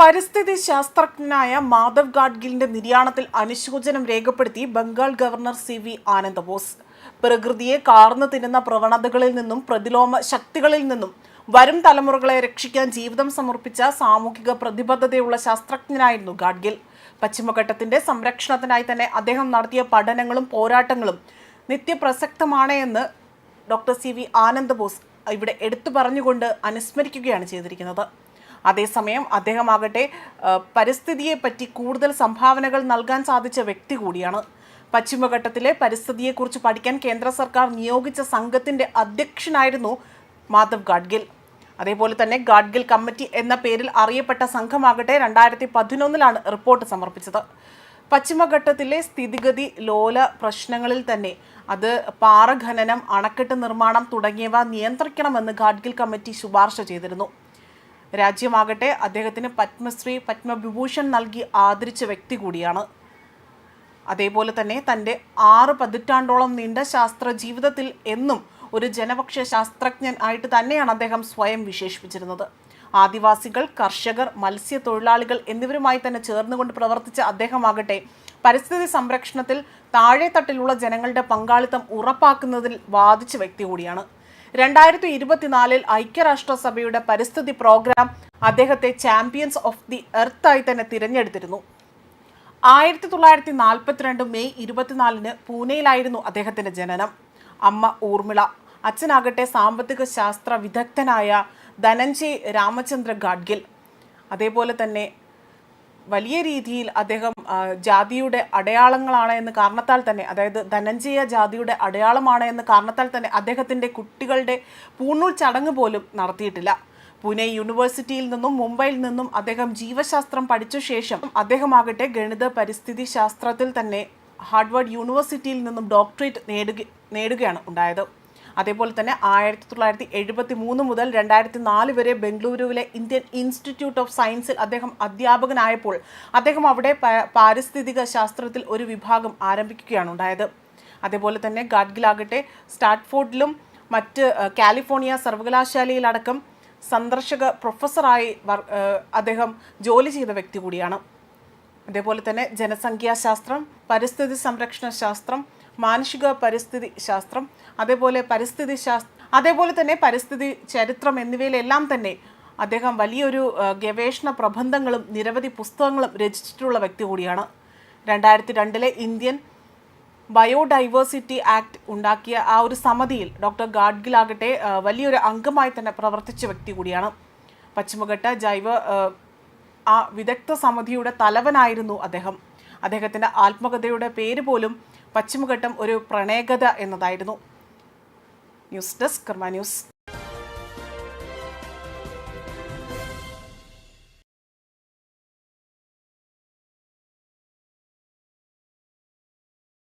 പരിസ്ഥിതി ശാസ്ത്രജ്ഞനായ മാധവ് ഗാഡ്ഗിലിന്റെ നിര്യാണത്തിൽ അനുശോചനം രേഖപ്പെടുത്തി Bengal governor C V Ananda Bose. പ്രകൃതിയെ കാർന്നു തിന്നുന്ന പ്രവണതകളിൽ നിന്നും പ്രതിലോമ ശക്തികളിൽ നിന്നും വരും തലമുറകളെ രക്ഷിക്കാൻ ജീവിതം സമർപ്പിച്ച സാമൂഹിക പ്രതിബദ്ധതയുള്ള ശാസ്ത്രജ്ഞനായിരുന്നു ഗാഡ്ഗിൽ. പശ്ചിമഘട്ടത്തിന്റെ സംരക്ഷണത്തിനായി തന്നെ അദ്ദേഹം നടത്തിയ പഠനങ്ങളും പോരാട്ടങ്ങളും നിത്യപ്രസക്തമാണ് എന്ന് doctor C V Ananda Bose ഇവിടെ എടുത്തു പറഞ്ഞുകൊണ്ട് അനുസ്മരിക്കുകയാണ് ചെയ്തിരിക്കുന്നത്. അതേസമയം അദ്ദേഹമാകട്ടെ പരിസ്ഥിതിയെപ്പറ്റി കൂടുതൽ സംഭാവനകൾ നൽകാൻ സാധിച്ച വ്യക്തി കൂടിയാണ്. പശ്ചിമഘട്ടത്തിലെ പരിസ്ഥിതിയെക്കുറിച്ച് പഠിക്കാൻ കേന്ദ്ര സർക്കാർ നിയോഗിച്ച സംഘത്തിന്റെ അധ്യക്ഷനായിരുന്നു മാധവ് ഗാഡ്ഗിൽ. അതേപോലെ തന്നെ ഗാഡ്ഗിൽ കമ്മിറ്റി എന്ന പേരിൽ അറിയപ്പെട്ട സംഘമാകട്ടെ രണ്ടായിരത്തി പതിനൊന്നിലാണ് റിപ്പോർട്ട് സമർപ്പിച്ചത്. പശ്ചിമഘട്ടത്തിലെ സ്ഥിതിഗതി ലോല പ്രശ്നങ്ങളിൽ തന്നെ അത് പാറഖനനം അണക്കെട്ട് നിർമ്മാണം തുടങ്ങിയവ നിയന്ത്രിക്കണമെന്ന് ഗാഡ്ഗിൽ കമ്മിറ്റി ശുപാർശ ചെയ്തിരുന്നു. രാജ്യമാകട്ടെ അദ്ദേഹത്തിന് പത്മശ്രീ പത്മവിഭൂഷൺ നൽകി ആദരിച്ച വ്യക്തി കൂടിയാണ്. അതേപോലെ തന്നെ തന്റെ ആറ് പതിറ്റാണ്ടോളം നീണ്ട ശാസ്ത്ര ജീവിതത്തിൽ എന്നും ഒരു ജനപക്ഷ ശാസ്ത്രജ്ഞൻ ആയിട്ട് തന്നെയാണ് അദ്ദേഹം സ്വയം വിശേഷിപ്പിച്ചിരുന്നത്. ആദിവാസികൾ കർഷകർ മത്സ്യത്തൊഴിലാളികൾ എന്നിവരുമായി തന്നെ ചേർന്നുകൊണ്ട് പ്രവർത്തിച്ച അദ്ദേഹമാകട്ടെ പരിസ്ഥിതി സംരക്ഷണത്തിൽ താഴെത്തട്ടിലുള്ള ജനങ്ങളുടെ പങ്കാളിത്തം ഉറപ്പാക്കുന്നതിൽ വാദിച്ച വ്യക്തി കൂടിയാണ്. രണ്ടായിരത്തി ഇരുപത്തിനാലിൽ ഐക്യരാഷ്ട്രസഭയുടെ പരിസ്ഥിതി പ്രോഗ്രാം അദ്ദേഹത്തെ ചാമ്പ്യൻസ് ഓഫ് ദി എർത്ത് ആയി തന്നെ തിരഞ്ഞെടുത്തിരുന്നു. ആയിരത്തി തൊള്ളായിരത്തി നാൽപ്പത്തിരണ്ട് മെയ് ഇരുപത്തിനാലിന് പൂനെയിലായിരുന്നു അദ്ദേഹത്തിന്റെ ജനനം. അമ്മ ഊർമിള അച്ഛനാകട്ടെ സാമ്പത്തിക ശാസ്ത്ര വിദഗ്ധനായ ധനഞ്ജയ് രാമചന്ദ്ര ഗാഡ്ഗിൽ. അതേപോലെ തന്നെ വലിയ രീതിയിൽ അദ്ദേഹം ജാതിയുടെ അടയാളങ്ങളാണ് എന്ന് കാരണത്താൽ തന്നെ അതായത് ധനഞ്ജയ ജാതിയുടെ അടയാളമാണ് എന്ന് കാരണത്താൽ തന്നെ അദ്ദേഹത്തിന്റെ കുട്ടികളുടെ പൂണൂൽ ചടങ്ങ് പോലും നടത്തിയിട്ടില്ല. പൂനെ യൂണിവേഴ്സിറ്റിയിൽ നിന്നും മുംബൈയിൽ നിന്നും അദ്ദേഹം ജീവശാസ്ത്രം പഠിച്ച ശേഷം അദ്ദേഹമാകട്ടെ ഗണിത പരിസ്ഥിതി ശാസ്ത്രത്തിൽ തന്നെ ഹാർഡ്വേർഡ് യൂണിവേഴ്സിറ്റിയിൽ നിന്നും ഡോക്ടറേറ്റ് നേടുക നേടുകയാണ് ഉണ്ടായത്. അതേപോലെ തന്നെ ആയിരത്തി തൊള്ളായിരത്തി എഴുപത്തി മൂന്ന് മുതൽ രണ്ടായിരത്തി നാല് വരെ ബംഗളൂരുവിലെ ഇന്ത്യൻ ഇൻസ്റ്റിറ്റ്യൂട്ട് ഓഫ് സയൻസിൽ അദ്ദേഹം അധ്യാപകനായപ്പോൾ അദ്ദേഹം അവിടെ പാരിസ്ഥിതിക ശാസ്ത്രത്തിൽ ഒരു വിഭാഗം ആരംഭിക്കുകയാണ് ഉണ്ടായത്. അതേപോലെ തന്നെ ഗാഡ്ഗിലാകട്ടെ സ്റ്റാർട്ട്ഫോർഡിലും മറ്റ് കാലിഫോർണിയ സർവകലാശാലയിലടക്കം സന്ദർശക പ്രൊഫസറായി അദ്ദേഹം ജോലി ചെയ്ത വ്യക്തി കൂടിയാണ്. അതേപോലെ തന്നെ ജനസംഖ്യാശാസ്ത്രം പരിസ്ഥിതി സംരക്ഷണ ശാസ്ത്രം മാനുഷിക പരിസ്ഥിതി ശാസ്ത്രം അതേപോലെ പരിസ്ഥിതി ശാസ്ത്ര അതേപോലെ തന്നെ പരിസ്ഥിതി ചരിത്രം എന്നിവയിലെല്ലാം തന്നെ അദ്ദേഹം വലിയൊരു ഗവേഷണ പ്രബന്ധങ്ങളും നിരവധി പുസ്തകങ്ങളും രചിച്ചിട്ടുള്ള വ്യക്തി കൂടിയാണ്. രണ്ടായിരത്തി രണ്ടിലെ ഇന്ത്യൻ ബയോഡൈവേഴ്സിറ്റി ആക്ട് ഉണ്ടാക്കിയ ആ ഒരു സമിതിയിൽ ഡോക്ടർ ഗാഡ്ഗിലാകട്ടെ വലിയൊരു അംഗമായി തന്നെ പ്രവർത്തിച്ച വ്യക്തി കൂടിയാണ്. പശ്ചിമഘട്ട ജൈവ ആ വിദഗ്ധ സമിതിയുടെ തലവനായിരുന്നു അദ്ദേഹം. അദ്ദേഹത്തിന്റെ ആത്മകഥയുടെ പേര് പോലും പശ്ചിമഘട്ടം ഒരു പ്രണയകഥ എന്നതായിരുന്നു. News desk Karma news.